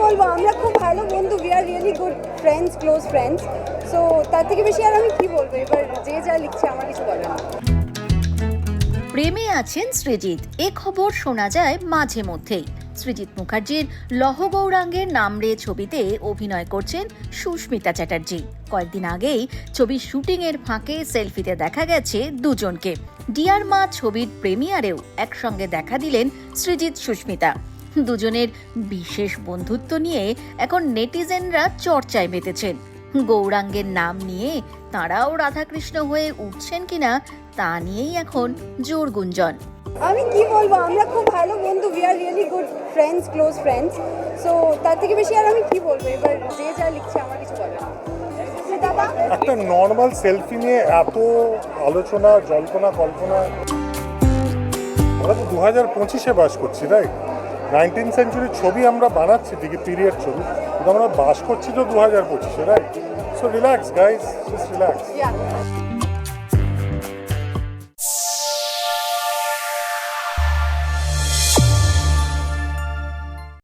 বলব? আমরা খুব ভালো বন্ধু। We are really good friends close friends so তার থেকে বেশি আর আমি কি বলব? এবার যে যা লিখছে, আমার কিছু নেই। প্রেমে আছেন সৃজিৎ। এ খবর শোনা যায় মাঝে মধ্যেই। সৃজিৎ মুখার্জির লহ গৌরাঙ্গের নামরে ছবিতে অভিনয় করছেন সুস্মিতা চ্যাটার্জি। কয়েকদিন আগেই ছবির শুটিংয়ের ফাঁকে সেলফিতে দেখা গেছে দুজনকে। ডিয়ার মা ছবির প্রেমিয়ারেও একসঙ্গে দেখা দিলেন সৃজিৎ সুস্মিতা। দুজনের বিশেষ বন্ধুত্ব নিয়ে এখন নেটিজেনরা চর্চায় মেতেছেন। গৌরাঙ্গের নাম নিয়ে তাঁরাও রাধাকৃষ্ণ হয়ে উঠছেন কিনা তা নিয়েই এখন জোর গুঞ্জন। আমি কি বলব? আমরা খুব ভালো বন্ধু। We are really good friends close friends so তার থেকে বেশি আর আমি কি বলব? এবার যে যা লিখছে আমার কিছু বলার একটা নর্মাল সেলফি নিয়ে এত আলোচনা জল্পনা কল্পনা। আমরা তো দু হাজার পঁচিশে বাস করছি রাইট নাইনটিন সেঞ্চুরির ছবি আমরা বানাচ্ছি, দিকে পিরিয়ড ছবি। কিন্তু আমরা বাস করছি তো দু হাজার পঁচিশে right so relax guys just relax.